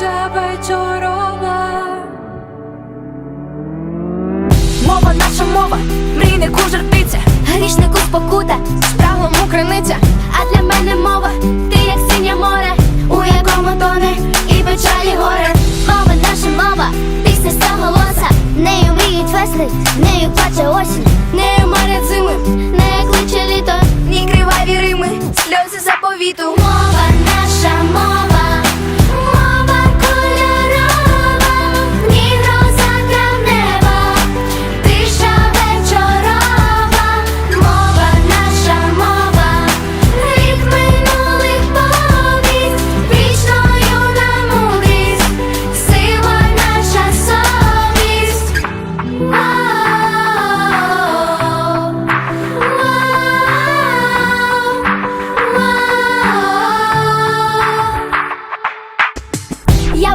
наша вечорова. Мова наша мова, мрійнику жартиця, Грішнику спокута, справому криниця. а для мене мова, ти як синє море, у якому тоне і печалі горе. Мова наша мова, пісня голоса, нею мріють весни, нею плаче осінь, нею марять зими, нею кличе літо. Ні криваві рими, сльози заповіту. Мова наша мова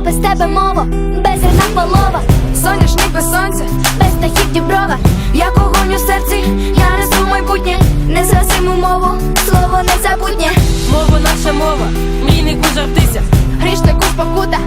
без тебе мова, без рина полова, соняшник без сонця, без тахів діброва, я когонь у серці, я несу майбутнє, не згасиму мову, слово незабутнє. Мова наша мова, мій не кужа втися, грішнику спокута.